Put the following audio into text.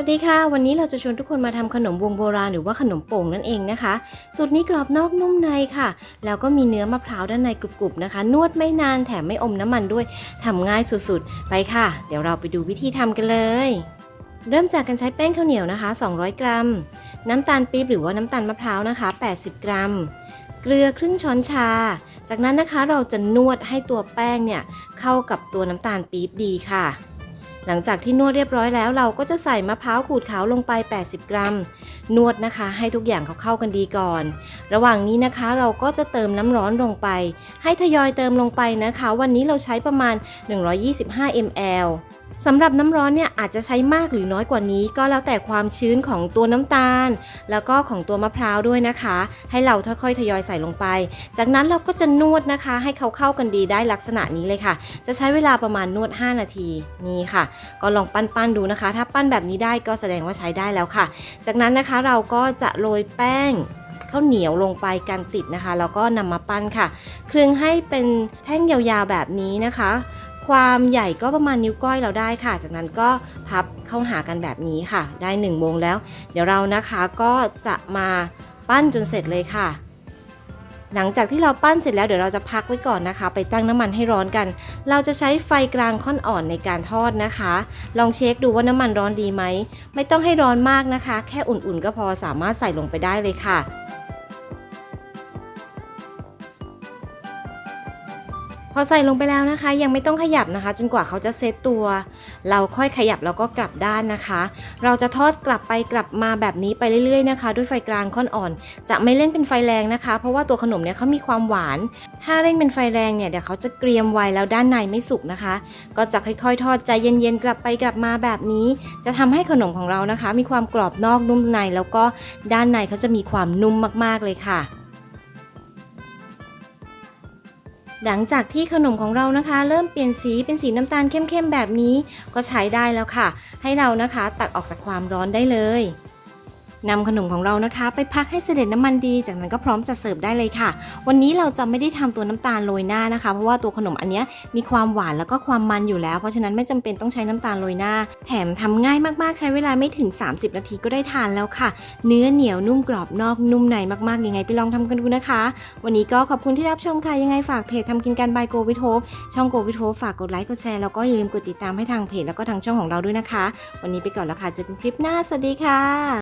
สวัสดีค่ะ วันนี้เราจะชวนทุกคนมาทำขนมวงโบราณหรือว่าขนมโป่งนั่นเองนะคะสูตรนี้กรอบนอกนุ่มในค่ะ แล้วก็มีเนื้อมะพร้าวด้านในกรุบๆนะคะ นวดไม่นานแถมไม่อมน้ำมันด้วยทำง่ายสุดๆ ไปค่ะ เดี๋ยวเราไปดูวิธีทำกันเลย เริ่มจากการใช้แป้งข้าวเหนียวนะคะ 200 กรัม น้ำตาลปี๊บหรือว่าน้ำตาลมะพร้าวนะคะ 80 กรัม เกลือครึ่งช้อนชา จากนั้นนะคะเราจะนวดให้ตัวแป้งเนี่ยเข้ากับตัวน้ำตาลปี๊บดีค่ะ หลังจากที่นวดเรียบร้อยแล้วเราก็จะใส่มะพร้าวขูดขาวลงไป 80 กรัม นวดนะคะ ให้ทุกอย่างเขาเข้ากันดีก่อน ระหว่างนี้นะคะเราก็จะเติมน้ำร้อนลงไป ให้ทยอยเติมลงไปนะคะ วันนี้เราใช้ประมาณ 125 ml สำหรับน้ำร้อนเนี่ยอาจจะใช้มากหรือน้อยกว่านี้ ก็แล้วแต่ความชื้นของตัวน้ำตาล แล้วก็ของตัวมะพร้าวด้วยนะคะ ให้เราค่อยๆทยอยใส่ลงไป จากนั้นเราก็จะนวดนะคะ ให้เขาเข้ากันดีได้ลักษณะนี้เลยค่ะ จะใช้เวลาประมาณนวด 5 นาทีนี่ค่ะก็ลองปั้นๆดูนะคะ ถ้าปั้นแบบนี้ได้ก็แสดงว่าใช้ได้แล้วค่ะ จากนั้นนะคะเราก็จะโรยแป้งข้าวเหนียวลงไปกันติดนะคะ แล้วก็นำมาปั้นค่ะ คลึงให้เป็นแท่งยาวๆแบบนี้นะคะ ความใหญ่ก็ประมาณนิ้วก้อยเราได้ค่ะ จากนั้นก็พับเข้าหากันแบบนี้ค่ะ ได้1โมงแล้ว เดี๋ยวเรานะคะก็จะมาปั้นจนเสร็จเลยค่ะ หลังจากที่เราปั้นเสร็จแล้วเดี๋ยวเราจะพักไว้ก่อนนะคะ ไปตั้งน้ำมันให้ร้อนกัน เราจะใช้ไฟกลางค่อนอ่อนในการทอดนะคะ ลองเช็คดูว่าน้ำมันร้อนดีไหม ไม่ต้องให้ร้อนมากนะคะ แค่อุ่นๆก็พอสามารถใส่ลงไปได้เลยค่ะ อใส่ลงไปแล้วนะคะ ยังไม่ต้องขยับนะคะ จนกว่าเขาจะเซตตัว เราค่อยขยับแล้วก็กลับด้านนะคะ เราจะทอดกลับไปกลับมาแบบนี้ไปเรื่อยๆนะคะ ด้วยไฟกลางค่อนอ่อน จะไม่เล่นเป็นไฟแรงนะคะ เพราะว่าตัวขนมเนี่ยเขามีความหวาน ถ้าเร่งเป็นไฟแรงเนี่ยเดี๋ยวเขาจะเกรียมไวแล้วด้านในไม่สุกนะคะ ก็จะค่อยๆ ทอดใจเย็นๆกลับไปกลับมาแบบนี้ จะทำให้ขนมของเรานะคะ มีความกรอบนอกนุ่มในแล้วก็ด้านในเขาจะมีความนุ่มมากๆเลยค่ะ หลังจากที่ขนมของเรานะคะ เริ่มเปลี่ยนสีเป็นสีน้ำตาลเข้มๆแบบนี้ ก็ใช้ได้แล้วค่ะ ให้เรานะคะตักออกจากความร้อนได้เลย นำขนมของเรานะคะ ไปพักให้เสด็จน้ำมันดี จากนั้นก็พร้อมจะเสิร์ฟได้เลยค่ะ วันนี้เราจะไม่ได้ทำตัวน้ำตาลโรยหน้านะคะ เพราะว่าตัวขนมอันเนี้ยมีความหวานแล้วก็ความมันอยู่แล้ว เพราะฉะนั้นไม่จำเป็นต้องใช้น้ำตาลโรยหน้า แถมทำง่ายมากๆ ใช้เวลาไม่ถึง 30 นาทีก็ได้ทานแล้วค่ะ เนื้อเหนียวนุ่มกรอบนอกนุ่มในมากๆยังไงไปลองทำกันดูนะคะ วันนี้ก็ขอบคุณที่รับชมค่ะยังไงฝากเพจทำกินกันบายโกวิทโฮปช่องโกวิทโฮปฝากกดไลค์กดแชร์แล้วก็อย่าลืมกดติดตามให้ทางเพจแล้วก็ทางช่องของเราด้วยนะคะ วันนี้ไปก่อนแล้วค่ะเจอกันคลิปหน้าสวัสดีค่ะ